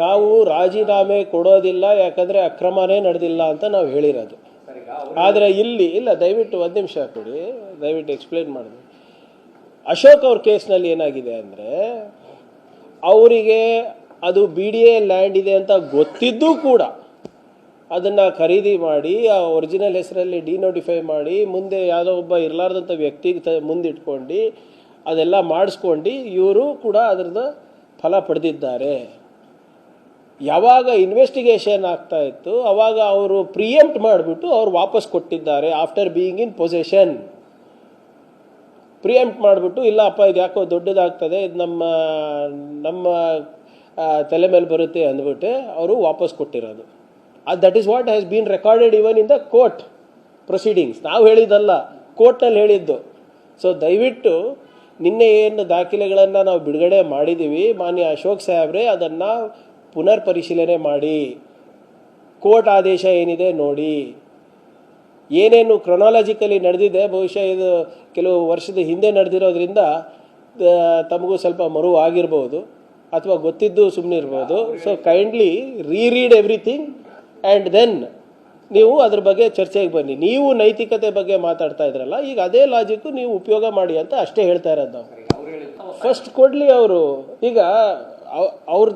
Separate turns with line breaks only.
ನಾವು ರಾಜೀನಾಮೆ ಕೊಡೋದಿಲ್ಲ, ಯಾಕಂದರೆ ಅಕ್ರಮನೇ ನಡೆದಿಲ್ಲ ಅಂತ ನಾವು ಹೇಳಿರೋದು. ಆದರೆ ಇಲ್ಲಿ, ಇಲ್ಲ, ದಯವಿಟ್ಟು ಒಂದು ನಿಮಿಷ ಕೊಡಿ, ದಯವಿಟ್ಟು ಎಕ್ಸ್ಪ್ಲೇನ್ ಮಾಡಿದೆ ಅಶೋಕ್ ಅವ್ರ ಕೇಸ್ನಲ್ಲಿ ಏನಾಗಿದೆ ಅಂದರೆ, ಅವರಿಗೆ ಅದು ಬಿ ಡಿ ಎ ಲ್ಯಾಂಡ್ ಇದೆ ಅಂತ ಗೊತ್ತಿದ್ದೂ ಕೂಡ ಅದನ್ನು ಖರೀದಿ ಮಾಡಿ, ಆ ಒರಿಜಿನಲ್ ಹೆಸರಲ್ಲಿ ಡಿನೋಟಿಫೈ ಮಾಡಿ, ಮುಂದೆ ಯಾವುದೋ ಒಬ್ಬ ಇರಲಾರ್ದಂಥ ವ್ಯಕ್ತಿಗೆ ತ, ಮುಂದಿಟ್ಕೊಂಡು ಅದೆಲ್ಲ ಮಾಡಿಸ್ಕೊಂಡು ಇವರು ಕೂಡ ಅದರದ್ದು ಫಲ ಪಡೆದಿದ್ದಾರೆ. ಯಾವಾಗ ಇನ್ವೆಸ್ಟಿಗೇಷನ್ ಆಗ್ತಾ ಇತ್ತು, ಅವಾಗ ಅವರು ಪ್ರಿಯಂಪ್ಟ್ ಮಾಡಿಬಿಟ್ಟು ಅವ್ರು ವಾಪಸ್ ಕೊಟ್ಟಿದ್ದಾರೆ after being in possession preempt ಮಾಡಿಬಿಟ್ಟು, ಇಲ್ಲ ಅಪ್ಪ, ಇದು ಯಾಕೋ ದೊಡ್ಡದಾಗ್ತದೆ, ಇದು ನಮ್ಮ ನಮ್ಮ ತಲೆ ಮೇಲೆ ಬರುತ್ತೆ ಅಂದ್ಬಿಟ್ಟು ಅವರು ವಾಪಸ್ ಕೊಟ್ಟಿರೋದು. ಅದು that is what has been recorded even in the court proceedings ನಾವು ಹೇಳಿದ್ದಲ್ಲ ಕೋರ್ಟಲ್ಲಿ ಹೇಳಿದ್ದು. ಸೊ ದಯವಿಟ್ಟು ನಿನ್ನೆ ಏನು ದಾಖಲೆಗಳನ್ನು ನಾವು ಬಿಡುಗಡೆ ಮಾಡಿದ್ದೀವಿ, ಮಾನ್ಯ ಅಶೋಕ್ ಸಾಹೇಬ್ರೆ, ಅದನ್ನು ಪುನರ್ ಪರಿಶೀಲನೆ ಮಾಡಿ, ಕೋರ್ಟ್ ಆದೇಶ ಏನಿದೆ ನೋಡಿ. ಏನೇನು ಕ್ರೊನಾಲಜಿಕಲಿ ನಡೆದಿದೆ, ಬಹುಶಃ ಇದು ಕೆಲವು ವರ್ಷದ ಹಿಂದೆ ನಡೆದಿರೋದ್ರಿಂದ ತಮಗೂ ಸ್ವಲ್ಪ ಮರುವು ಆಗಿರ್ಬೋದು ಅಥವಾ ಗೊತ್ತಿದ್ದು ಸುಮ್ಮನೆ ಇರ್ಬೋದು. So kindly reread everything and then ನೀವು ಅದ್ರ ಬಗ್ಗೆ ಚರ್ಚೆಗೆ ಬನ್ನಿ. ನೀವು ನೈತಿಕತೆ ಬಗ್ಗೆ ಮಾತಾಡ್ತಾ ಇದ್ರಲ್ಲ, ಈಗ ಅದೇ ಲಾಜಿಕ್ಕು ನೀವು ಉಪಯೋಗ ಮಾಡಿ ಅಂತ ಅಷ್ಟೇ ಹೇಳ್ತಾ ಇರೋದು ಫಸ್ಟ್ ಕೊಡಲಿ ಅವರು. ಈಗ ಅವ್ರ